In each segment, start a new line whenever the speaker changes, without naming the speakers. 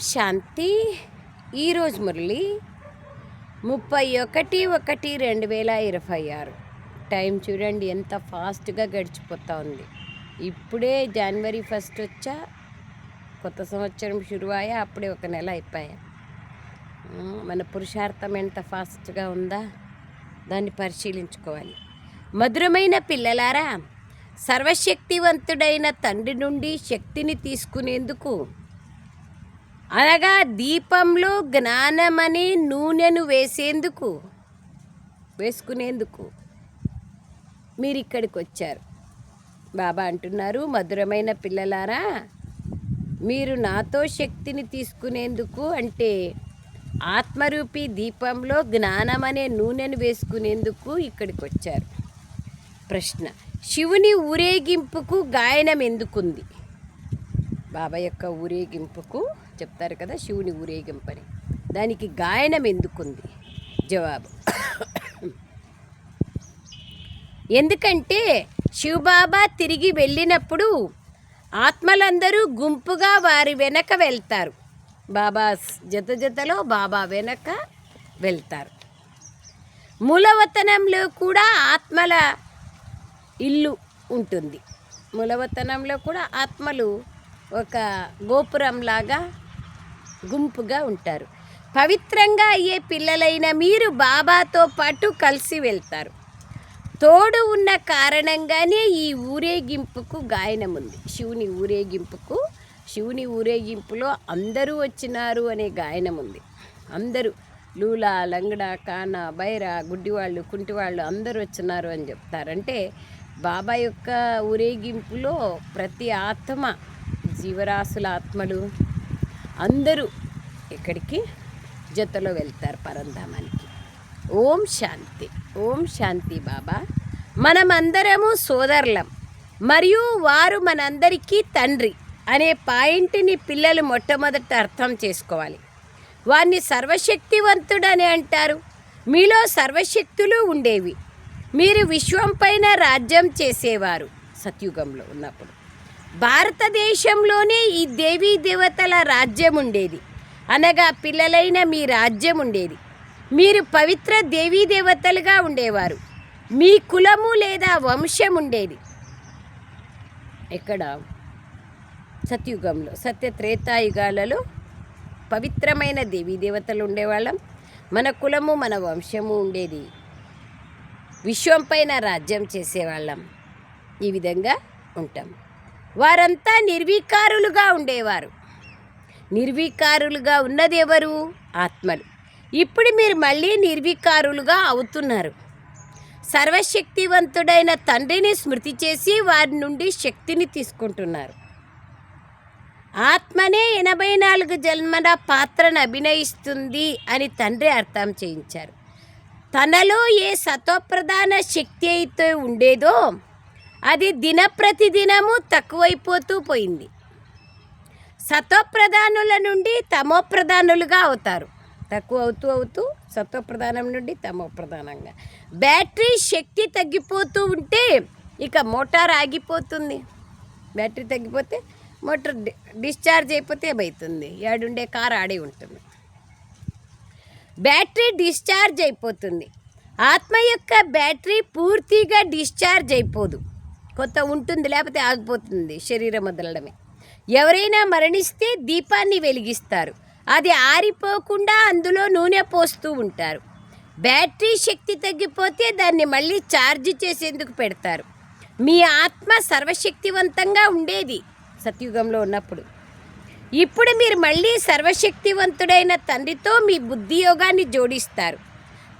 శాంతి ఈరోజు మురళి ముప్పై ఒకటి ఒకటి రెండు వేల ఇరవై ఆరు. టైం చూడండి ఎంత ఫాస్ట్గా గడిచిపోతూ ఉంది. ఇప్పుడే జనవరి ఫస్ట్ వచ్చా? కొత్త సంవత్సరం షురువాయా? అప్పుడే ఒక నెల అయిపోయా. మన పురుషార్థం ఎంత ఫాస్ట్గా ఉందా? దాన్ని పరిశీలించుకోవాలి. మధురమైన పిల్లలారా సర్వశక్తివంతుడైన తండ్రి నుండి శక్తిని తీసుకునేందుకు అనగా దీపంలో జ్ఞానమనే నూనెను వేసేందుకు వేసుకునేందుకు మీరు ఇక్కడికి వచ్చారు బాబా అంటున్నారు మధురమైన పిల్లలారా మీరు నాతో శక్తిని తీసుకునేందుకు అంటే ఆత్మరూపి దీపంలో జ్ఞానం అనే నూనెను వేసుకునేందుకు ఇక్కడికి వచ్చారు ప్రశ్న శివుని ఊరేగింపుకు గాయనం ఎందుకుంది బాబా యొక్క ఊరేగింపుకు చెప్తారు కదా శివుని ఊరేగింపని. దానికి గాయనం ఎందుకుంది? జవాబు. ఎందుకంటే శివబాబా తిరిగి వెళ్ళినప్పుడు ఆత్మలందరూ గుంపుగా వారి వెనక వెళ్తారు. బాబా జత జతలో బాబా వెనక వెళ్తారు. మూలవతనంలో కూడా ఆత్మల ఇల్లు ఉంటుంది. మూలవతనంలో కూడా ఆత్మలు ఒక గోపురంలాగా గుంపుగా ఉంటారు. పవిత్రంగా అయ్యే పిల్లలైన మీరు బాబాతో పాటు కలిసి వెళ్తారు. తోడు ఉన్న కారణంగానే ఈ ఊరేగింపుకు గాయనముంది. శివుని ఊరేగింపుకు శివుని ఊరేగింపులో అందరూ వచ్చినారు అనే గాయనం ఉంది అందరూ లూలా లంగడ కాన బైర గుడ్డివాళ్ళు కుంటివాళ్ళు అందరూ వచ్చినారు అని చెప్తారంటే బాబా యొక్క ఊరేగింపులో ప్రతి ఆత్మ జీవరాశుల ఆత్మలు అందరూ ఇక్కడికి జతలో వెళ్తారు పరంధామానికి. ఓం శాంతి ఓం శాంతి బాబా. మనమందరము సోదరులం మరియు వారు మనందరికీ తండ్రి అనే పాయింట్ని పిల్లలు మొట్టమొదట అర్థం చేసుకోవాలి. వారిని సర్వశక్తివంతుడని అంటారు. మీలో సర్వశక్తులు ఉండేవి. మీరు విశ్వంపైన రాజ్యం చేసేవారు సత్యుగంలో ఉన్నప్పుడు. భారతదేశంలోనే ఈ దేవీ దేవతల రాజ్యం ఉండేది అనగా పిల్లలైన మీ రాజ్యం ఉండేది మీరు పవిత్ర దేవీ దేవతలుగా ఉండేవారు. మీ కులము లేదా వంశం ఉండేది ఎక్కడ సత్యుగంలో సత్య త్రేతాయుగాలలో పవిత్రమైన దేవీ దేవతలు ఉండేవాళ్ళం. మన కులము మన వంశము ఉండేది. విశ్వం పైన రాజ్యం చేసేవాళ్ళం. ఈ విధంగా ఉంటాం. వారంతా నిర్వీకారులుగా ఉండేవారు. నిర్వీకారులుగా ఉన్నది ఎవరు ఆత్మలు. ఇప్పుడు మీరు మళ్ళీ నిర్వీకారులుగా అవుతున్నారు. సర్వశక్తివంతుడైన తండ్రిని స్మృతి చేసి వారి నుండి శక్తిని తీసుకుంటున్నారు. ఆత్మనే ఎనభై నాలుగు జన్మల పాత్రను అభినయిస్తుంది అని తండ్రి అర్థం చేయించారు. తనలో ఏ సతోప్రధాన శక్తి అయితే ఉండేదో అది దినప్రతిదినము తక్కువైపోతూ పోయింది. సతోప్రధానుల నుండి తమోప్రధానులుగా అవుతారు. తక్కువ అవుతూ అవుతూ సత్వప్రధానం నుండి తమోప్రధానంగా. బ్యాటరీ శక్తి తగ్గిపోతూ ఉంటే ఇక మోటార్ ఆగిపోతుంది. బ్యాటరీ తగ్గిపోతే మోటార్ డి- డిశ్చార్జ్ అయిపోతే ఏమవుతుంది ఏడుండే కారు ఆడే ఉంటుంది. బ్యాటరీ డిశ్చార్జ్ అయిపోతుంది. ఆత్మ యొక్క బ్యాటరీ పూర్తిగా డిశ్చార్జ్ అయిపోదు. కొత్త ఉంటుంది లేకపోతే ఆగిపోతుంది శరీరం వదలడమే. ఎవరైనా మరణిస్తే దీపాన్ని వెలిగిస్తారు. అది ఆరిపోకుండా అందులో నూనె పోస్తూ ఉంటారు. బ్యాటరీ శక్తి తగ్గిపోతే దాన్ని మళ్ళీ ఛార్జ్ చేసేందుకు పెడతారు. మీ ఆత్మ సర్వశక్తివంతంగా ఉండేది సత్యుగంలో ఉన్నప్పుడు. ఇప్పుడు మీరు మళ్ళీ సర్వశక్తివంతుడైన తండ్రితో మీ బుద్ధి యోగాన్ని జోడిస్తారు.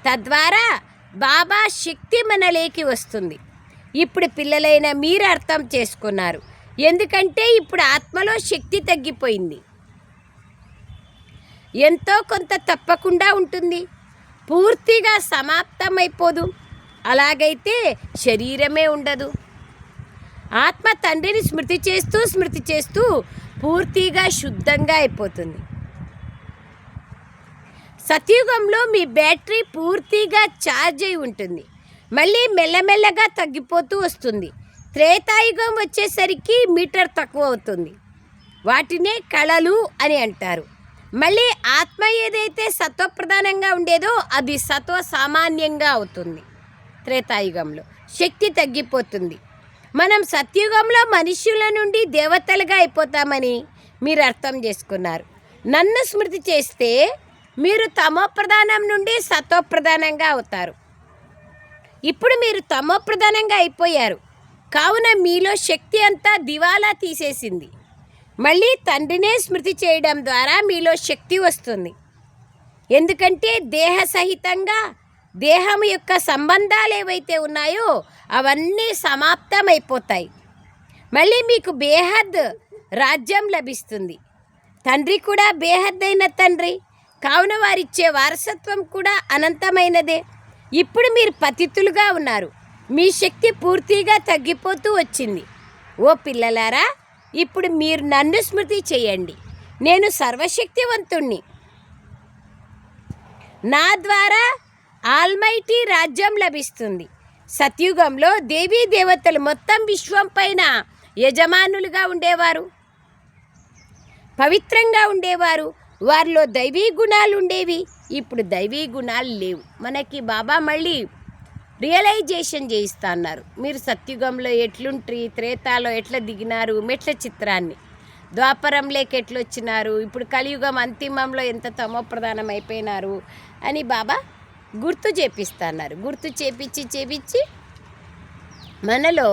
తద్వారా బాబా శక్తి మనలేకి వస్తుంది. ఇప్పుడు పిల్లలైన మీరు అర్థం చేసుకున్నారు. ఎందుకంటే ఇప్పుడు ఆత్మలో శక్తి తగ్గిపోయింది. ఎంతో కొంత తప్పకుండా ఉంటుంది. పూర్తిగా సమాప్తమైపోదు. అలాగైతే శరీరమే ఉండదు. ఆత్మ తండ్రిని స్మృతి చేస్తూ స్మృతి చేస్తూ పూర్తిగా శుద్ధంగా అయిపోతుంది. సతయుగంలో మీ బ్యాటరీ పూర్తిగా ఛార్జ్ అయి ఉంటుంది. మళ్ళీ మెల్లమెల్లగా తగ్గిపోతూ వస్తుంది. త్రేతాయుగం వచ్చేసరికి మీటర్ తక్కువ అవుతుంది. వాటినే కళలు అని అంటారు. మళ్ళీ ఆత్మ ఏదైతే సత్వప్రధానంగా ఉండేదో అది సత్వ సామాన్యంగా అవుతుంది. త్రేతాయుగంలో శక్తి తగ్గిపోతుంది. మనం సత్యుగంలో మనుష్యుల నుండి దేవతలుగా అయిపోతామని మీరు అర్థం చేసుకున్నారు. నన్ను స్మృతి చేస్తే మీరు తమో ప్రధానం నుండి సత్వప్రధానంగా అవుతారు. ఇప్పుడు మీరు తమోప్రధానంగా అయిపోయారు. కావున మీలో శక్తి అంతా దివాలా తీసేసింది. మళ్ళీ తండ్రినే స్మృతి చేయడం ద్వారా మీలో శక్తి వస్తుంది. ఎందుకంటే దేహ సహితంగా దేహం యొక్క సంబంధాలు ఏవైతే ఉన్నాయో అవన్నీ సమాప్తమైపోతాయి. మళ్ళీ మీకు బేహద్ రాజ్యం లభిస్తుంది. తండ్రి కూడా బేహద్దైన తండ్రి. కావున వారిచ్చే వారసత్వం కూడా అనంతమైనదే. ఇప్పుడు మీరు పతితులుగా ఉన్నారు. మీ శక్తి పూర్తిగా తగ్గిపోతూ వచ్చింది. ఓ పిల్లలారా ఇప్పుడు మీరు నన్ను స్మృతి చేయండి. నేను సర్వశక్తివంతుణ్ణి. నా ద్వారా ఆల్మైటీ రాజ్యం లభిస్తుంది. సత్యుగంలో దేవీ దేవతలు మొత్తం విశ్వం పైన యజమానులుగా ఉండేవారు. పవిత్రంగా ఉండేవారు. వారిలో దైవీ గుణాలు ఉండేవి ఇప్పుడు దైవీ గుణాలు లేవు. మనకి బాబా మళ్ళీ రియలైజేషన్ చేయిస్తా అన్నారు మీరు సత్యుగంలో ఎట్లుంట్రి త్రేతాలో ఎట్లా దిగినారు మెట్ల చిత్రాన్ని. ద్వాపరంలోకి ఎట్లొచ్చినారు ఇప్పుడు కలియుగం అంతిమంలో ఎంత తమోప్రధానం అయిపోయినారు అని బాబా గుర్తు చేపిస్తున్నారు. గుర్తు చేపించి చేపించి మనలో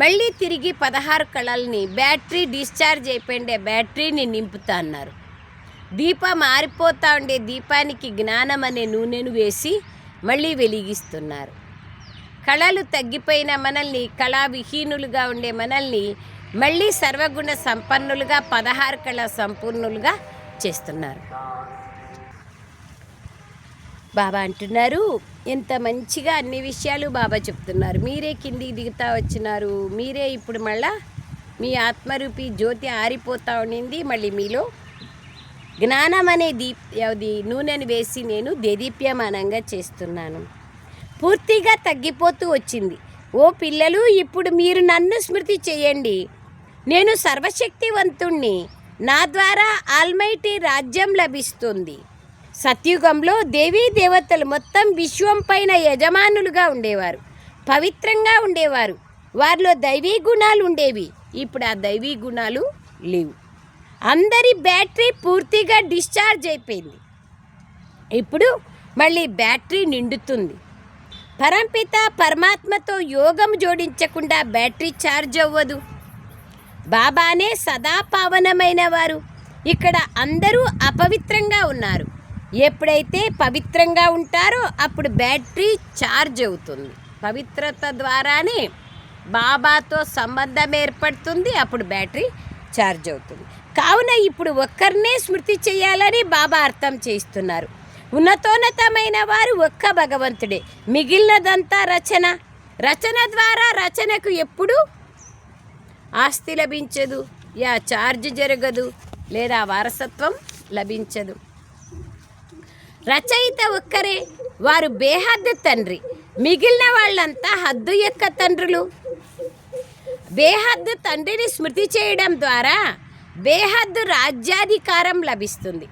మళ్ళీ తిరిగి పదహారు కళల్ని బ్యాటరీ డిశ్చార్జ్ అయిపోయిండే బ్యాటరీని నింపుతా అన్నారు దీపం మారిపోతూ ఉండే దీపానికి జ్ఞానం అనే నూనెను వేసి మళ్ళీ వెలిగిస్తున్నారు. కళలు తగ్గిపోయిన మనల్ని కళా విహీనులుగా ఉండే మనల్ని మళ్ళీ సర్వగుణ సంపన్నులుగా పదహారు కళ సంపూర్ణులుగా చేస్తున్నారు. బాబా అంటున్నారు ఎంత మంచిగా అన్ని విషయాలు బాబా చెప్తున్నారు. మీరే కిందికి దిగుతా వచ్చినారు. మీరే ఇప్పుడు మళ్ళా మీ ఆత్మరూపి జ్యోతి ఆరిపోతూ ఉండింది. మళ్ళీ మీలో జ్ఞానం అనే దీప్ అది నూనెను వేసి నేను దేదీప్యమానంగా చేస్తున్నాను. పూర్తిగా తగ్గిపోతూ వచ్చింది. ఓ పిల్లలు ఇప్పుడు మీరు నన్ను స్మృతి చేయండి. నేను సర్వశక్తివంతుణ్ణి. నా ద్వారా ఆల్మైటీ రాజ్యం లభిస్తుంది. సత్యుగంలో దేవీ దేవతలు మొత్తం విశ్వం పైన యజమానులుగా ఉండేవారు. పవిత్రంగా ఉండేవారు. వారిలో దైవీ గుణాలు ఉండేవి ఇప్పుడు ఆ దైవీ గుణాలు లేవు. అందరి బ్యాటరీ పూర్తిగా డిశ్చార్జ్ అయిపోయింది. ఇప్పుడు మళ్ళీ బ్యాటరీ నిండుతుంది. పరంపిత పరమాత్మతో యోగం జోడించకుండా బ్యాటరీ ఛార్జ్ అవ్వదు. బాబానే సదా పావనమైన వారు. ఇక్కడ అందరూ అపవిత్రంగా ఉన్నారు. ఎప్పుడైతే పవిత్రంగా ఉంటారో అప్పుడు బ్యాటరీ ఛార్జ్ అవుతుంది. పవిత్రత ద్వారానే బాబాతో సంబంధం ఏర్పడుతుంది అప్పుడు బ్యాటరీ ఛార్జ్ అవుతుంది. కావున ఇప్పుడు ఒక్కరినే స్మృతి చేయాలని బాబా అర్థం చేస్తున్నారు ఉన్నతోన్నతమైన వారు ఒక్క భగవంతుడే. మిగిలినదంతా రచన. రచన ద్వారా రచనకు ఎప్పుడు ఆస్తి లభించదు. యా ఛార్జ్ జరగదు. లేదా వారసత్వం లభించదు. రచయిత ఒక్కరే. వారు బేహద్దు తండ్రి. మిగిలిన వాళ్ళంతా హద్దు యొక్క తండ్రులు. బేహద్దు తండ్రిని స్మృతి చేయడం ద్వారా బేహద్దు రాజ్యాధికారం లభిస్తుంది.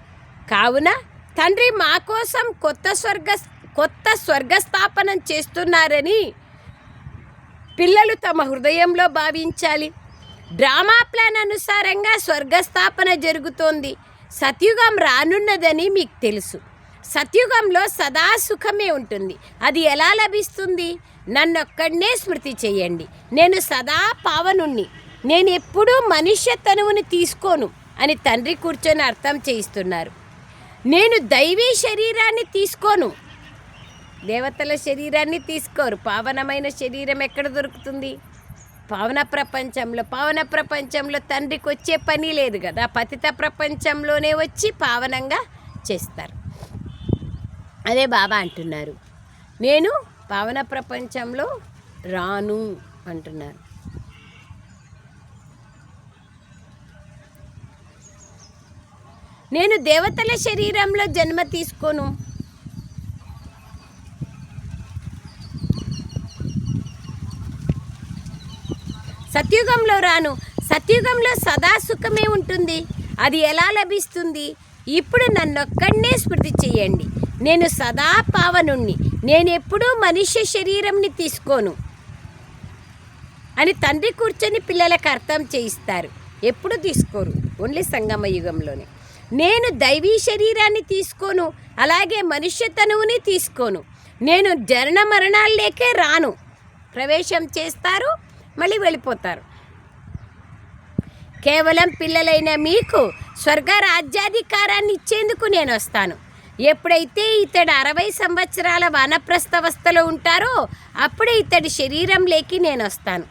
కావున తండ్రి మా కోసం కొత్త స్వర్గ కొత్త స్వర్గస్థాపనం చేస్తున్నారని పిల్లలు తమ హృదయంలో భావించాలి. డ్రామా ప్లాన్ అనుసారంగా స్వర్గస్థాపన జరుగుతోంది. సత్యుగం రానున్నదని మీకు తెలుసు. సత్యుగంలో సదా సుఖమే ఉంటుంది. అది ఎలా లభిస్తుంది? నన్నొక్కడనే స్మృతి చేయండి. నేను సదా పావనుణ్ణి. నేను ఎప్పుడూ మనుష్య తనువుని తీసుకోను అని తండ్రి కూర్చొని అర్థం చేయిస్తున్నారు. నేను దైవీ శరీరాన్ని తీసుకోను. దేవతల శరీరాన్ని తీసుకోరు. పావనమైన శరీరం ఎక్కడ దొరుకుతుంది? పావన ప్రపంచంలో. పావన ప్రపంచంలో తండ్రికి వచ్చే పని లేదు కదా. పతిత ప్రపంచంలోనే వచ్చి పావనంగా చేస్తారు. అదే బాబా అంటున్నారు. నేను పావన ప్రపంచంలో రాను అంటున్నారు. నేను దేవతల శరీరంలో జన్మ తీసుకోను. సత్యుగంలో రాను. సత్యుగంలో సదా సుఖమే ఉంటుంది. అది ఎలా లభిస్తుంది? ఇప్పుడు నన్నొక్కడనే స్మృతి చెయ్యండి నేను సదా పావనుణ్ణి. నేను ఎప్పుడూ మనుష్య శరీరంని తీసుకోను. అని తండ్రి కూర్చొని పిల్లలకు అర్థం చేయిస్తారు. ఎప్పుడు తీసుకోరు. ఓన్లీ సంగమ యుగంలోనే నేను దైవీ శరీరాన్ని తీసుకోను అలాగే మనుష్య తనువుని తీసుకోను. నేను జనన మరణాల్లోకే రాను. ప్రవేశం చేస్తారు మళ్ళీ వెళ్ళిపోతారు. కేవలం పిల్లలైన మీకు స్వర్గ రాజ్యాధికారాన్ని ఇచ్చేందుకు నేను వస్తాను. ఎప్పుడైతే ఇతడు అరవై సంవత్సరాల వానప్రస్థవస్థలో ఉంటారో అప్పుడే ఇతడి శరీరంలోకి నేను వస్తాను.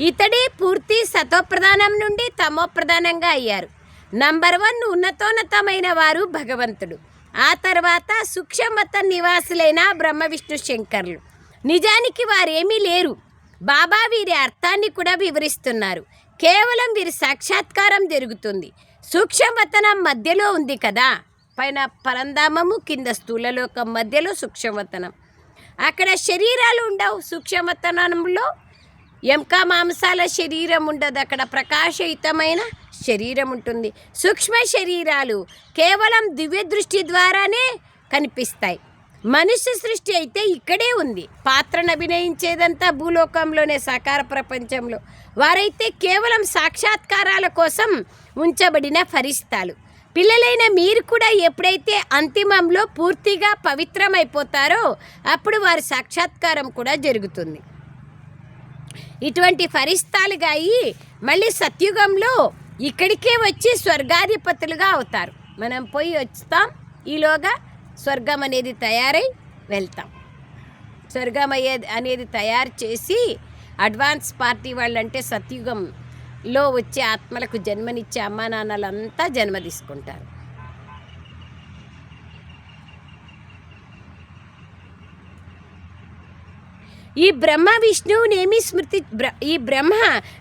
ఇతడే పూర్తి సతోప్రధానం నుండి తమోప్రధానంగా అయ్యారు. నంబర్ వన్ ఉన్నతోన్నతమైన వారు భగవంతుడు. ఆ తర్వాత సూక్ష్మత నివాసులైన బ్రహ్మ విష్ణు శంకర్లు. నిజానికి వారేమీ లేరు. బాబా వీరి అర్థాన్ని కూడా వివరిస్తున్నారు. కేవలం వీరి సాక్షాత్కారం జరుగుతుంది. సూక్ష్మవతనం మధ్యలో ఉంది కదా. పైన పరంధామము కింద స్థూలలోకం మధ్యలో సూక్ష్మవతనం. అక్కడ శరీరాలు ఉండవు సూక్ష్మవతనంలో. ఎంకా మాంసాల శరీరం ఉండదు. అక్కడ ప్రకాశయుతమైన శరీరం ఉంటుంది. సూక్ష్మ శరీరాలు కేవలం దివ్య దృష్టి ద్వారానే కనిపిస్తాయి. మనుష్య సృష్టి అయితే ఇక్కడే ఉంది. పాత్రను అభినయించేదంతా భూలోకంలోనే సాకార ప్రపంచంలో. వారైతే కేవలం సాక్షాత్కారాల కోసం ఉంచబడిన ఫరిస్తాలు. పిల్లలైన మీరు కూడా ఎప్పుడైతే అంతిమంలో పూర్తిగా పవిత్రమైపోతారో అప్పుడు వారి సాక్షాత్కారం కూడా జరుగుతుంది. ఇటువంటి ఫరిస్తాలుగా అయ్యి మళ్ళీ సత్యుగంలో ఇక్కడికే వచ్చి స్వర్గాధిపతులుగా అవుతారు. మనం పోయి వస్తాం. ఈలోగా స్వర్గం అనేది తయారై వెళ్తాం. స్వర్గం అయ్యే అనేది తయారు చేసి అడ్వాన్స్ పార్టీ వాళ్ళంటే సత్యుగంలో వచ్చే ఆత్మలకు జన్మనిచ్చే అమ్మా నాన్నలంతా జన్మ తీసుకుంటారు. ఈ బ్రహ్మ విష్ణువునేమి స్మృతి ఈ బ్రహ్మ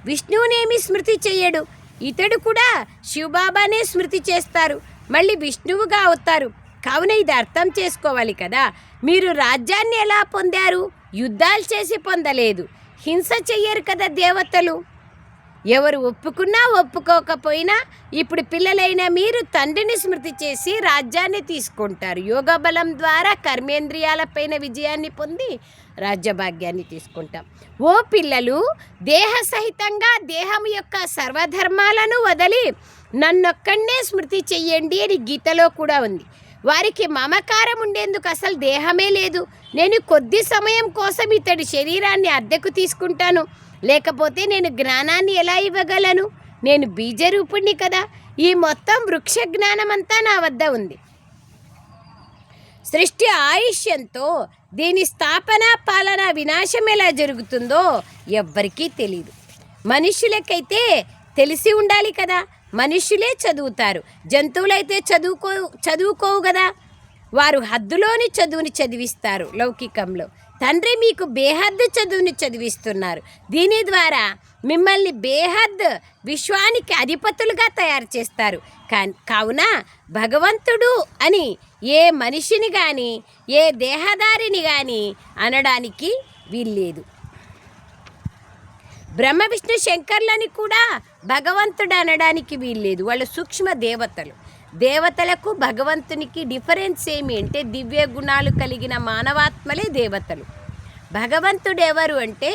విష్ణువునేమి స్మృతి చేయడు ఇతడు కూడా శివబాబానే స్మృతి చేస్తారు. మళ్ళీ విష్ణువుగా అవుతారు. కావున ఇది అర్థం చేసుకోవాలి కదా. మీరు రాజ్యాన్ని ఎలా పొందారు? యుద్ధాలు చేసి పొందలేదు. హింస చెయ్యరు కదా దేవతలు. ఎవరు ఒప్పుకున్నా ఒప్పుకోకపోయినా ఇప్పుడు పిల్లలైన మీరు తండ్రిని స్మృతి చేసి రాజ్యాన్ని తీసుకుంటారు. యోగ బలం ద్వారా కర్మేంద్రియాలపైన విజయాన్ని పొంది రాజ్యభాగ్యాన్ని తీసుకుంటాం. ఓ పిల్లలు దేహ సహితంగా దేహం యొక్క సర్వధర్మాలను వదిలి నన్నొక్కడే స్మృతి చెయ్యండి అని గీతలో కూడా ఉంది. వారికి మమకారం ఉండేందుకు అసలు దేహమే లేదు. నేను కొద్ది సమయం కోసం ఇతడి శరీరాన్ని అద్దెకు తీసుకుంటాను. లేకపోతే నేను జ్ఞానాన్ని ఎలా ఇవ్వగలను? నేను బీజరూపుణ్ణి కదా. ఈ మొత్తం వృక్ష జ్ఞానమంతా నా వద్ద ఉంది. సృష్టి ఆయుష్యంతో దీని స్థాపన పాలన వినాశం ఎలా జరుగుతుందో ఎవ్వరికీ తెలియదు మనుషులకైతే తెలిసి ఉండాలి కదా. మనుషులే చదువుతారు. జంతువులైతే చదువుకో చదువుకోవు కదా. వారు హద్దులోని చదువుని చదివిస్తారు లౌకికంలో. తండ్రి మీకు బేహద్ చదువుని చదివిస్తున్నారు. దీని ద్వారా మిమ్మల్ని బేహద్ విశ్వానికి అధిపతులుగా తయారు చేస్తారు. కా- కావున భగవంతుడు అని ఏ మనిషిని కానీ ఏ దేహదారిని కానీ అనడానికి వీల్లేదు. బ్రహ్మ విష్ణు శంకర్లని కూడా భగవంతుడు అనడానికి వీల్లేదు. వాళ్ళు సూక్ష్మ దేవతలు. దేవతలకు భగవంతునికి డిఫరెన్స్ ఏమి అంటే దివ్య గుణాలు కలిగిన మానవాత్మలే దేవతలు. భగవంతుడు ఎవరు అంటే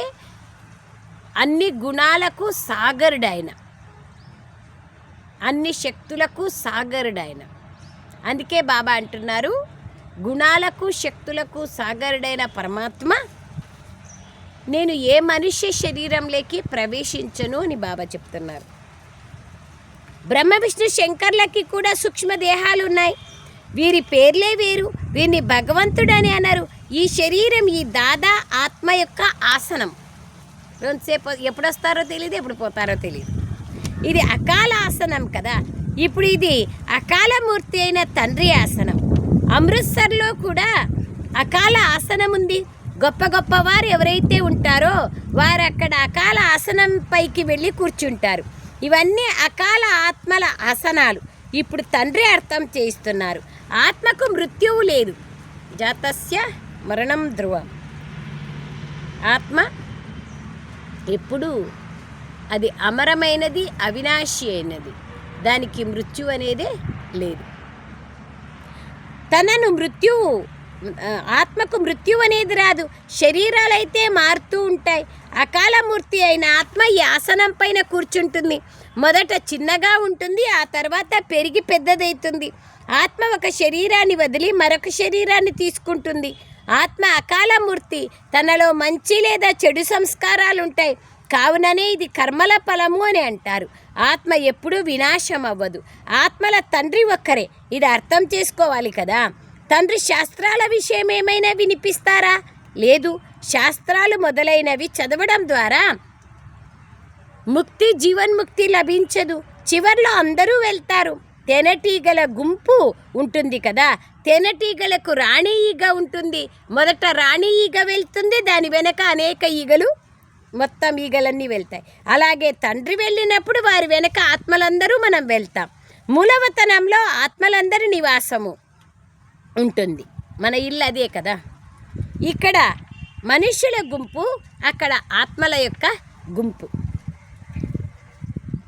అన్ని గుణాలకు సాగరుడైన అన్ని శక్తులకు సాగరుడైన. అందుకే బాబా అంటున్నారు గుణాలకు శక్తులకు సాగరుడైన పరమాత్మ నేను ఏ మనుష్య శరీరంలోకి ప్రవేశించను అని బాబా చెప్తున్నారు. బ్రహ్మ విష్ణు శంకర్లకి కూడా సూక్ష్మ దేహాలు ఉన్నాయి వీరి పేర్లే వేరు. వీరిని భగవంతుడు అని అన్నారు ఈ శరీరం ఈ దాదా ఆత్మ యొక్క ఆసనం. రెండుసేపు ఎప్పుడు వస్తారో తెలియదు ఎప్పుడు పోతారో తెలియదు ఇది అకాల ఆసనం కదా. ఇప్పుడు ఇది అకాలమూర్తి అయిన తండ్రి ఆసనం. అమృత్సర్లో కూడా అకాల ఆసనం ఉంది. గొప్ప గొప్ప వారు ఎవరైతే ఉంటారో వారు అక్కడ అకాల ఆసనం పైకి వెళ్ళి కూర్చుంటారు. ఇవన్నీ అకాల ఆత్మల ఆసనాలు. ఇప్పుడు తండ్రి అర్థం చేయిస్తున్నారు. ఆత్మకు మృత్యువు లేదు. జాతస్య మరణం ధ్రువం. ఆత్మ ఎప్పుడు అది అమరమైనది అవినాశి అయినది. దానికి మృత్యు అనేదే లేదు. తనను మృత్యువు ఆత్మకు మృత్యు అనేది రాదు. శరీరాలైతే మారుతూ ఉంటాయి. అకాలమూర్తి అయిన ఆత్మ ఈ ఆసనం పైన కూర్చుంటుంది. మొదట చిన్నగా ఉంటుంది ఆ తర్వాత పెరిగి పెద్దదవుతుంది ఆత్మ ఒక శరీరాన్ని వదిలి మరొక శరీరాన్ని తీసుకుంటుంది. ఆత్మ అకాలమూర్తి తనలో మంచి లేదా చెడు సంస్కారాలు ఉంటాయి. కావుననే ఇది కర్మల ఫలము అని అంటారు. ఆత్మ ఎప్పుడూ వినాశం అవ్వదు ఆత్మల తండ్రి ఒక్కరే. ఇది అర్థం చేసుకోవాలి కదా? తండ్రి శాస్త్రాల విషయం ఏమైనా వినిపిస్తారా? లేదు శాస్త్రాలు మొదలైనవి చదవడం ద్వారా. ముక్తి జీవన్ముక్తి లభించదు. చివర్లో అందరూ వెళ్తారు. తేనెటీగల గుంపు ఉంటుంది కదా? తేనెటీగలకు రాణి ఈగ ఉంటుంది. మొదట రాణి ఈగ వెళ్తుంది. దాని వెనక అనేక ఈగలు మొత్తం ఈగలన్నీ వెళ్తాయి. అలాగే తండ్రి వెళ్ళినప్పుడు వారి వెనక ఆత్మలందరూ మనం వెళ్తాం. మూలవతనంలో ఆత్మలందరి నివాసము. ఉంటుంది. మన ఇల్లు అదే కదా. ఇక్కడ మనుష్యుల గుంపు అక్కడ ఆత్మల యొక్క గుంపు.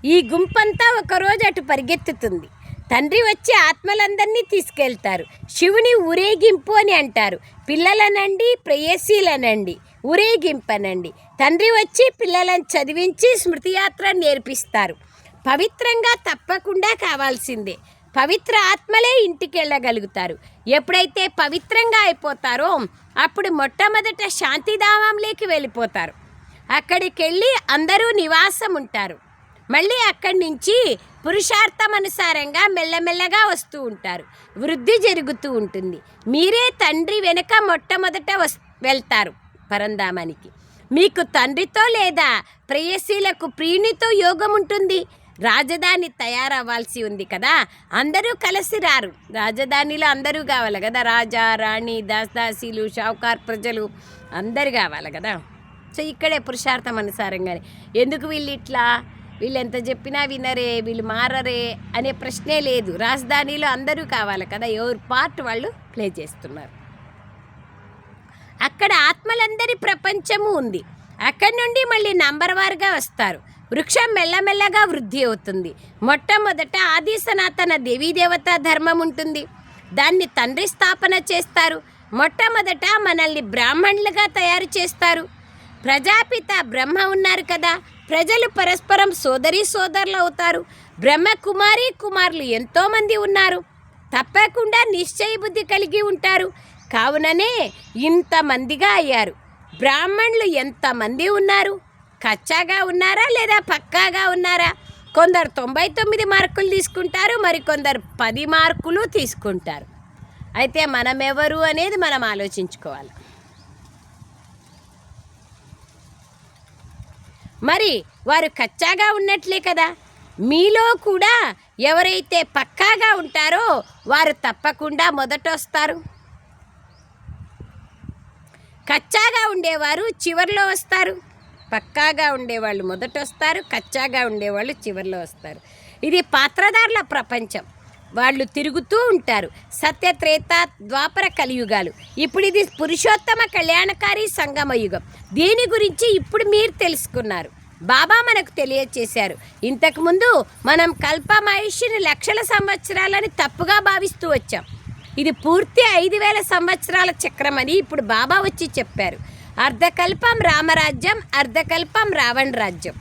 ఈ గుంపంతా ఒకరోజు అటు పరిగెత్తుతుంది. తండ్రి వచ్చి ఆత్మలందరినీ తీసుకెళ్తారు. శివుని ఊరేగింపు అని అంటారు. పిల్లలనండి ప్రేయసీలనండి ఊరేగింపనండి. తండ్రి వచ్చి పిల్లలను చదివించి స్మృతియాత్ర నేర్పిస్తారు. పవిత్రంగా తప్పకుండా కావాల్సిందే. పవిత్ర ఆత్మలే ఇంటికి వెళ్ళగలుగుతారు ఎప్పుడైతే పవిత్రంగా అయిపోతారో అప్పుడు మొట్టమొదట శాంతిధామంలోకి వెళ్ళిపోతారు. అక్కడికి వెళ్ళి అందరూ నివాసం ఉంటారు మళ్ళీ అక్కడి నుంచి పురుషార్థం అనుసారంగా మెల్లమెల్లగా వస్తూ ఉంటారు. వృద్ధి జరుగుతూ ఉంటుంది. మీరే తండ్రి వెనుక మొట్టమొదట వస్ వెళ్తారు పరంధామానికి. మీకు తండ్రితో లేదా ప్రేయసీలకు ప్రియునితో యోగం ఉంటుంది రాజధాని తయారవ్వాల్సి ఉంది కదా. అందరూ కలిసి రారు. రాజధానిలో అందరూ కావాలి కదా. రాజా రాణి దాసదాసీలు షావుకార్ ప్రజలు అందరు కావాలి కదా. సో ఇక్కడే పురుషార్థం అనుసారంగానే. ఎందుకు వీళ్ళు ఇట్లా? వీళ్ళు ఎంత చెప్పినా వినరే వీళ్ళు మారరే అనే ప్రశ్నే లేదు. రాజధానిలో అందరూ కావాలి కదా. ఎవరి పార్ట్ వాళ్ళు ప్లే చేస్తున్నారు. అక్కడ ఆత్మలందరి ప్రపంచము ఉంది. అక్కడి నుండి మళ్ళీ నంబర్ వారుగా వస్తారు. వృక్షం మెల్లమెల్లగా వృద్ధి అవుతుంది. మొట్టమొదట ఆది సనాతన దేవీదేవత ధర్మం ఉంటుంది. దాన్ని తండ్రి స్థాపన చేస్తారు. మొట్టమొదట మనల్ని బ్రాహ్మణులుగా తయారు చేస్తారు. ప్రజాపిత బ్రహ్మ ఉన్నారు కదా ప్రజలు పరస్పరం సోదరి సోదరులు అవుతారు. బ్రహ్మ కుమారి కుమారులు ఎంతోమంది ఉన్నారు. తప్పకుండా నిశ్చయ బుద్ధి కలిగి ఉంటారు. కావుననే ఇంతమందిగా అయ్యారు. బ్రాహ్మణులు ఎంతమంది ఉన్నారు? కచ్చాగా ఉన్నారా లేదా పక్కాగా ఉన్నారా? కొందరు తొంభై తొమ్మిది మార్కులు తీసుకుంటారు మరి కొందరు పది మార్కులు తీసుకుంటారు. అయితే మనం ఎవరు అనేది మనం ఆలోచించుకోవాలి. మరి వారు కచ్చాగా ఉన్నట్లే కదా? మీలో కూడా ఎవరైతే పక్కాగా ఉంటారో వారు తప్పకుండా మొదట వస్తారు కచ్చాగా ఉండేవారు చివరిలో వస్తారు. పక్కాగా ఉండేవాళ్ళు మొదట వస్తారు కచ్చాగా ఉండేవాళ్ళు చివర్లో వస్తారు. ఇది పాత్రధారుల ప్రపంచం. వాళ్ళు తిరుగుతూ ఉంటారు. సత్యత్రేత ద్వాపర కలియుగాలు. ఇప్పుడు ఇది పురుషోత్తమ కళ్యాణకారి సంగమ యుగం. దీని గురించి ఇప్పుడు మీరు తెలుసుకున్నారు. బాబా మనకు తెలియచేశారు. ఇంతకుముందు మనం కల్పమహిషిని లక్షల సంవత్సరాలని తప్పుగా భావిస్తూ వచ్చాం. ఇది పూర్తి ఐదు వేల సంవత్సరాల చక్రం అని ఇప్పుడు బాబా వచ్చి చెప్పారు. అర్ధకల్పం రామరాజ్యం అర్ధకల్పం రావణ రాజ్యం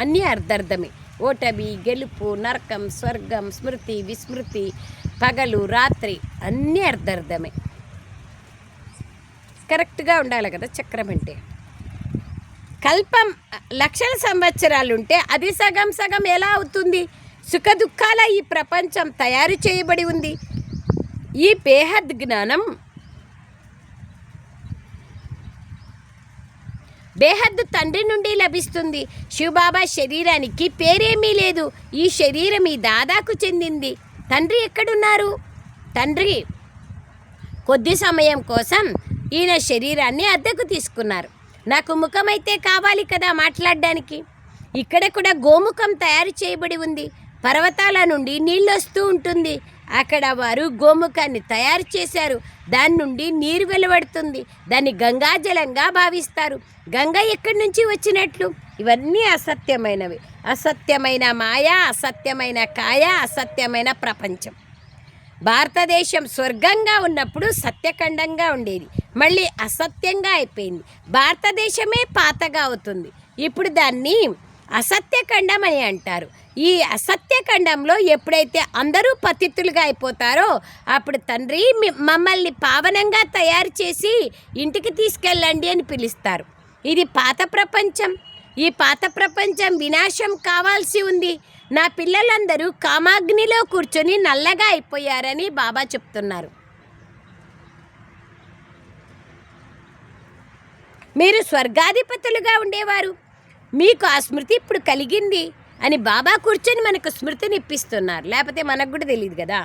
అన్నీ అర్ధర్థమే. ఓటమి గెలుపు నరకం స్వర్గం స్మృతి విస్మృతి పగలు రాత్రి అన్నీ అర్ధర్థమే. కరెక్ట్గా ఉండాలి కదా చక్రం అంటే. కల్పం లక్షల సంవత్సరాలు ఉంటే అది సగం సగం ఎలా అవుతుంది? సుఖ దుఃఖాల ఈ ప్రపంచం తయారు చేయబడి ఉంది. ఈ బేహద్ జ్ఞానం బేహద్దు తండ్రి నుండి లభిస్తుంది. శివబాబా శరీరానికి పేరేమీ లేదు. ఈ శరీరం ఈ దాదాకు చెందింది. తండ్రి ఎక్కడున్నారు? తండ్రి కొద్ది సమయం కోసం ఈయన శరీరాన్ని అద్దెకు తీసుకున్నారు. నాకు ముఖమైతే కావాలి కదా మాట్లాడడానికి? ఇక్కడ కూడా గోముఖం తయారు చేయబడి ఉంది. పర్వతాల నుండి నీళ్ళు వస్తూ ఉంటుంది. అక్కడ వారు గోముఖాన్ని తయారు చేశారు. దాని నుండి నీరు వెలువడుతుంది. దాన్ని గంగాజలంగా భావిస్తారు. గంగ ఎక్కడి నుంచి వచ్చినట్లు? ఇవన్నీ అసత్యమైనవి. అసత్యమైన మాయ అసత్యమైన కాయ అసత్యమైన ప్రపంచం. భారతదేశం స్వర్గంగా ఉన్నప్పుడు సత్యఖండంగా ఉండేది. మళ్ళీ అసత్యంగా అయిపోయింది. భారతదేశమే పాతగా అవుతుంది. ఇప్పుడు దాన్ని అసత్యఖండం అని అంటారు. ఈ అసత్యఖండంలో ఎప్పుడైతే అందరూ పతితులుగా అయిపోతారో అప్పుడు తండ్రి మమ్మల్ని పావనంగా తయారు చేసి ఇంటికి తీసుకెళ్ళండి అని పిలుస్తారు. ఇది పాత ప్రపంచం. ఈ పాత ప్రపంచం వినాశం కావాల్సి ఉంది. నా పిల్లలందరూ కామాగ్నిలో కూర్చొని నల్లగా అయిపోయారని బాబా చెప్తున్నారు. మీరు స్వర్గాధిపతులుగా ఉండేవారు. మీకు ఆ స్మృతి ఇప్పుడు కలిగింది అని బాబా కూర్చొని మనకు స్మృతిని ఇప్పిస్తున్నారు. లేకపోతే మనకు కూడా తెలియదు కదా.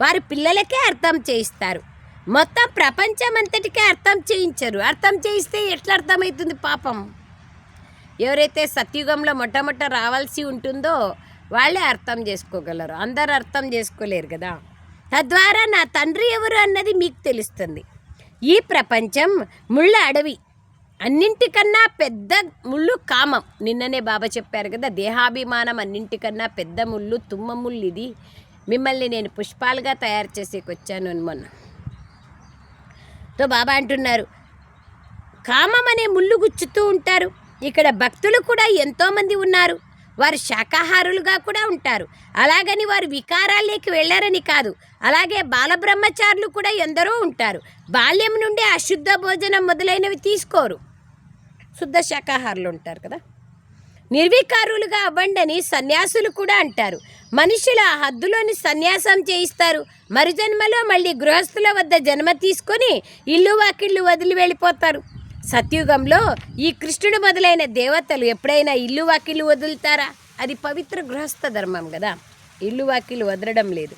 వారు పిల్లలకే అర్థం చేయిస్తారు. మొత్తం ప్రపంచం అంతటికే అర్థం చేయించరు. అర్థం చేయిస్తే ఎట్లా అర్థమవుతుంది పాపం? ఎవరైతే సత్యుగంలో మొట్టమొట్ట రావాల్సి ఉంటుందో వాళ్ళే అర్థం చేసుకోగలరు. అందరు అర్థం చేసుకోలేరు కదా. తద్వారా నా తండ్రి ఎవరు అన్నది మీకు తెలుస్తుంది. ఈ ప్రపంచం ముళ్ళ అడవి. అన్నింటికన్నా పెద్ద ముళ్ళు కామం. నిన్ననే బాబా చెప్పారు కదా దేహాభిమానం అన్నింటికన్నా పెద్ద ముళ్ళు తుమ్మ ముళ్ళు ఇది. మిమ్మల్ని నేను పుష్పాలుగా తయారు చేసేకొచ్చాను అని మొన్న. తో బాబా అంటున్నారు కామం అనే ముళ్ళు గుచ్చుతూ ఉంటారు. ఇక్కడ భక్తులు కూడా ఎంతోమంది ఉన్నారు. వారు శాకాహారులుగా కూడా ఉంటారు. అలాగని వారు వికారాల్లోకి వెళ్ళారని కాదు. అలాగే బాలబ్రహ్మచారులు కూడా ఎందరో ఉంటారు. బాల్యం నుండి అశుద్ధ భోజనం మొదలైనవి తీసుకోరు. శుద్ధ శాకాహారులు ఉంటారు కదా. నిర్వికారులుగా అవ్వండని సన్యాసులు కూడా అంటారు. మనుషుల ఆ హద్దులోని సన్యాసం చేయిస్తారు. మరుజన్మలో మళ్ళీ గృహస్థుల వద్ద జన్మ తీసుకొని ఇల్లు వాకిళ్ళు వదిలి వెళ్ళిపోతారు. సత్యుగంలో ఈ కృష్ణుడు మొదలైన దేవతలు ఎప్పుడైనా ఇల్లు వాకిలు వదులుతారా? అది పవిత్ర గృహస్థ ధర్మం కదా. ఇల్లు వాకిలు వదలడం లేదు.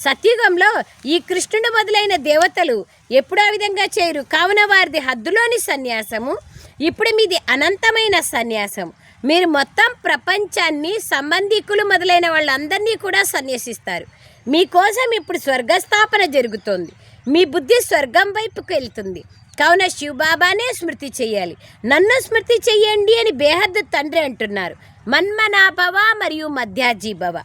సత్యుగంలో ఈ కృష్ణుడు మొదలైన దేవతలు ఎప్పుడు ఆ విధంగా చేయరు. కావున వారిది హద్దులోని సన్యాసము ఇప్పుడు మీది అనంతమైన సన్యాసం. మీరు మొత్తం ప్రపంచాన్ని సంబంధికులు మొదలైన వాళ్ళందరినీ కూడా సన్యసిస్తారు. మీకోసం ఇప్పుడు స్వర్గస్థాపన జరుగుతోంది. మీ బుద్ధి స్వర్గం వైపుకు వెళ్తుంది. కావున శివబాబానే స్మృతి చేయాలి. నన్ను స్మృతి చెయ్యండి అని బేహద్దు తండ్రి అంటున్నారు. మన్మనాభవ మరియు మధ్యాజీభవ.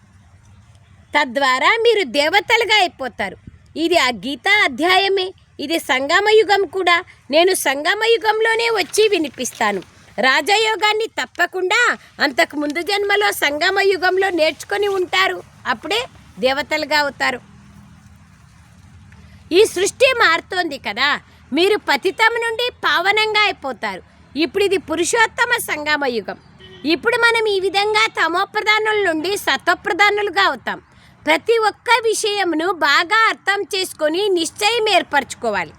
తద్వారా మీరు దేవతలుగా అయిపోతారు. ఇది ఆ గీతా అధ్యాయమే. ఇది సంగమయుగం కూడా. నేను సంగమయుగంలోనే వచ్చి వినిపిస్తాను. రాజయోగాన్ని తప్పకుండా అంతకు ముందు జన్మలో సంగమయుగంలో నేర్చుకొని ఉంటారు. అప్పుడే దేవతలుగా అవుతారు. ఈ సృష్టి మారుతోంది కదా. మీరు పతితం నుండి పావనంగా అయిపోతారు. ఇప్పుడు ఇది పురుషోత్తమ సంగమ యుగం. ఇప్పుడు మనం ఈ విధంగా తమోప్రధానుల నుండి సత్వప్రధానులుగా అవుతాం. ప్రతి ఒక్క విషయమును బాగా అర్థం చేసుకొని నిశ్చయం ఏర్పరచుకోవాలి.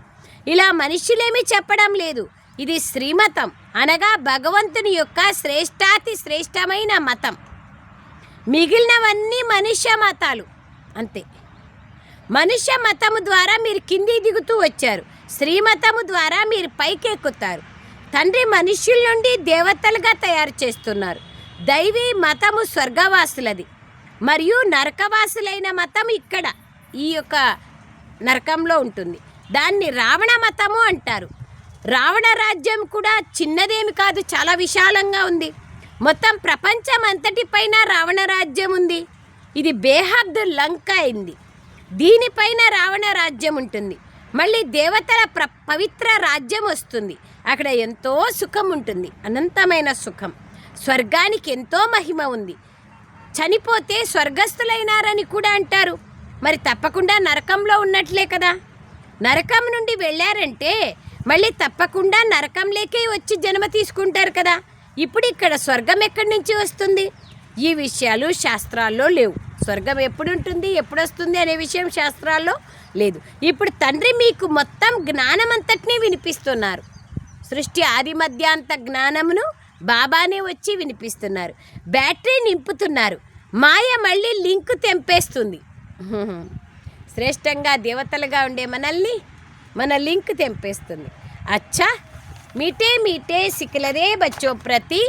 ఇలా మనుషులేమీ చెప్పడం లేదు. ఇది శ్రీమతం. అనగా భగవంతుని యొక్క శ్రేష్టాతి శ్రేష్టమైన మతం. మిగిలినవన్నీ మనుష్య మతాలు. అంతే. మనుష్య మతము ద్వారా మీరు కింది దిగుతూ వచ్చారు. శ్రీమతము ద్వారా మీరు పైకెక్కుతారు. తండ్రి మనుష్యుల నుండి దేవతలుగా తయారు చేస్తున్నారు. దైవీ మతము స్వర్గవాసులది. మరియు నరకవాసులైన మతం ఇక్కడ ఈ యొక్క నరకంలో ఉంటుంది. దాన్ని రావణ మతము అంటారు. రావణ రాజ్యం కూడా చిన్నదేమి కాదు చాలా విశాలంగా ఉంది. మొత్తం ప్రపంచం అంతటిపైన రావణ రాజ్యం ఉంది. ఇది బేహద్ లంక అయింది. దీనిపైన రావణ రాజ్యం ఉంటుంది. మళ్ళీ దేవతల ప్ర పవిత్ర రాజ్యం వస్తుంది. అక్కడ ఎంతో సుఖం ఉంటుంది. అనంతమైన సుఖం. స్వర్గానికి ఎంతో మహిమ ఉంది. చనిపోతే స్వర్గస్థులైనారని కూడా అంటారు. మరి తప్పకుండా నరకంలో ఉన్నట్లే కదా? నరకం నుండి వెళ్ళారంటే మళ్ళీ తప్పకుండా నరకంలోకే వచ్చి జన్మ తీసుకుంటారు కదా? ఇప్పుడు ఇక్కడ స్వర్గం ఎక్కడి నుంచి వస్తుంది? ఈ విషయాలు శాస్త్రాల్లో లేవు. స్వర్గం ఎప్పుడు ఉంటుంది ఎప్పుడు వస్తుంది అనే విషయం శాస్త్రాల్లో లేదు. ఇప్పుడు తండ్రి మీకు మొత్తం జ్ఞానమంతటినీ వినిపిస్తున్నారు. సృష్టి ఆది మధ్యాంత జ్ఞానమును బాబానే వచ్చి వినిపిస్తున్నారు. బ్యాటరీ నింపుతున్నారు. మాయ మళ్ళీ లింక్ తెంపేస్తుంది. శ్రేష్టంగా దేవతలుగా ఉండే మనల్ని మన లింక్ తెంపేస్తుంది. అచ్చా! మీటే మీటే సిక్లరే బచ్చో ప్రతి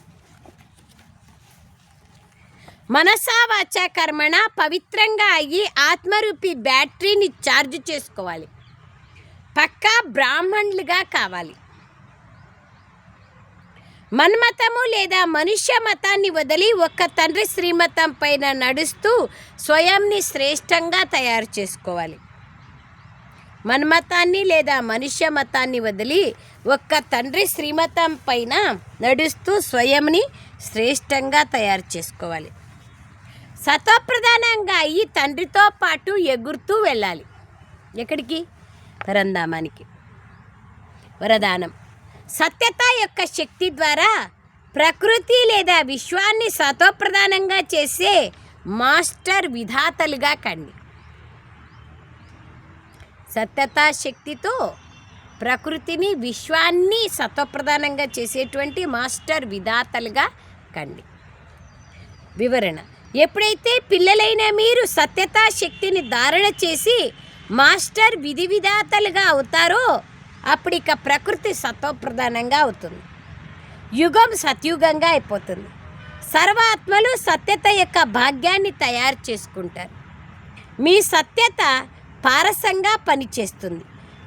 మనసావాచ కర్మణ పవిత్రంగా అయ్యి ఆత్మరూపి బ్యాటరీని ఛార్జ్ చేసుకోవాలి. పక్కా బ్రాహ్మణులుగా కావాలి. మన్మతము లేదా మనుష్య మతాన్ని వదిలి ఒక్క తండ్రి శ్రీమతం పైన నడుస్తూ స్వయంని శ్రేష్టంగా తయారు చేసుకోవాలి. మన్మతాన్ని లేదా మనుష్య మతాన్ని వదిలి ఒక్క తండ్రి శ్రీమతం పైన నడుస్తూ స్వయంని శ్రేష్టంగా తయారు చేసుకోవాలి. సతోప్రధానంగా ఈ తండ్రితో పాటు ఎగురుతూ వెళ్ళాలి. ఎక్కడికి? పరంధామానికి వరదానం. సత్యత యొక్క శక్తి ద్వారా ప్రకృతి లేదా విశ్వాన్ని సతోప్రధానంగా చేసే మాస్టర్ విధాతలుగా కండి. సత్యతా శక్తితో ప్రకృతిని విశ్వాన్ని సత్వప్రధానంగా చేసేటువంటి మాస్టర్ విధాతలుగా కండి. వివరణ. ఎప్పుడైతే పిల్లలైన మీరు సత్యతా శక్తిని ధారణ చేసి మాస్టర్ విధి విధాతలుగా అవుతారో అప్పుడు ఇక ప్రకృతి సత్వప్రధానంగా అవుతుంది. యుగం సత్యుగంగా అయిపోతుంది. సర్వాత్మలు సత్యత యొక్క భాగ్యాన్ని తయారు చేసుకుంటారు. మీ సత్యత పారసంగా పనిచేస్తుంది.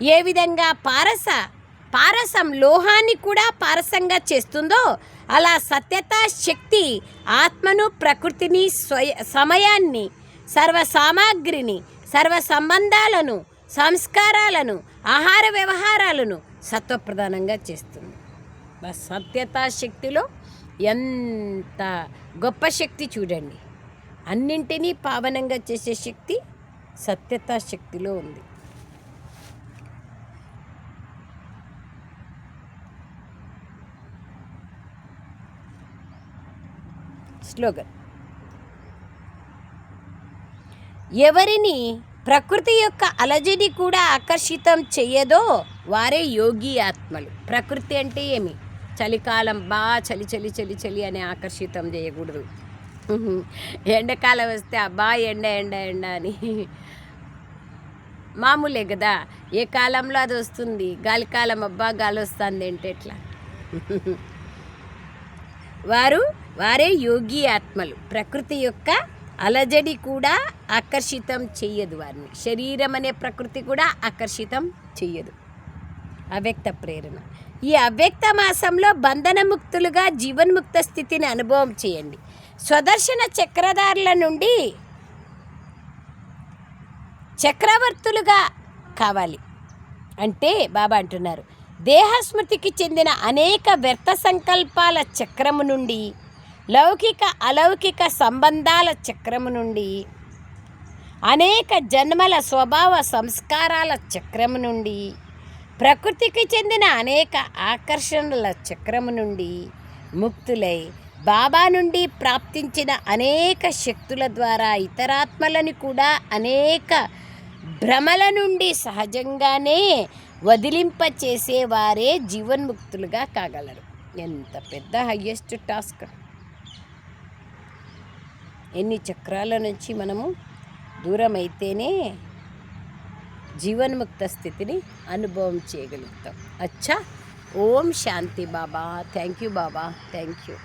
ఏ విధంగా పారస పారసం లోహాన్ని కూడా పారసంగా చేస్తుందో అలా సత్యత శక్తి ఆత్మను ప్రకృతిని స్వయ సమయాన్ని సర్వ సామాగ్రిని సర్వ సంబంధాలను సంస్కారాలను ఆహార వ్యవహారాలను సత్వప్రధానంగా చేస్తుంది. సత్యత సత్యతా శక్తిలో ఎంత గొప్ప శక్తి చూడండి. అన్నింటినీ పావనంగా చేసే శక్తి సత్యతా శక్తిలో ఉంది. స్లోగన్. ఎవరిని ప్రకృతి యొక్క అలజడి కూడా ఆకర్షితం చెయ్యదో వారే యోగి ఆత్మలు. ప్రకృతి అంటే ఏమి? చలికాలం బాగా చలి చలి చలి చలి అని ఆకర్షితం చేయకూడదు. ఎండకాలం వస్తే అబ్బా ఎండ ఎండ ఎండ అని. మామూలే కదా? ఏ కాలంలో అది వస్తుంది? గాలికాలం అబ్బా గాలి వస్తుంది అంటే ఎట్లా? వారు వారే యోగి ఆత్మలు. ప్రకృతి యొక్క అలజడి కూడా ఆకర్షితం చెయ్యదు వారిని. శరీరం అనే ప్రకృతి కూడా ఆకర్షితం చెయ్యదు. అవ్యక్త ప్రేరణ. ఈ అవ్యక్త మాసంలో బంధనముక్తులుగా జీవన్ముక్త స్థితిని అనుభవం చేయండి. స్వదర్శన చక్రధారుల నుండి చక్రవర్తులుగా కావాలి. అంటే బాబా అంటున్నారు దేహస్మృతికి చెందిన అనేక వ్యర్థ సంకల్పాల చక్రము నుండి లౌకిక అలౌకిక సంబంధాల చక్రము నుండి అనేక జన్మల స్వభావ సంస్కారాల చక్రము నుండి ప్రకృతికి చెందిన అనేక ఆకర్షణల చక్రము నుండి ముక్తులై బాబా నుండి ప్రాప్తించిన అనేక శక్తుల ద్వారా ఇతరాత్మలను కూడా అనేక భ్రమల నుండి సహజంగానే వదిలింపచేసేవారే జీవన్ముక్తులుగా కాగలరు. ఎంత పెద్ద హయ్యెస్ట్ టాస్క్ ఎన్ని చక్రాల నుంచి మనము దూరమైతేనే జీవన్ముక్త స్థితిని అనుభవం చేయగలుగుతాం. అచ్చా. ఓం శాంతి Baba. Thank you Baba. Thank you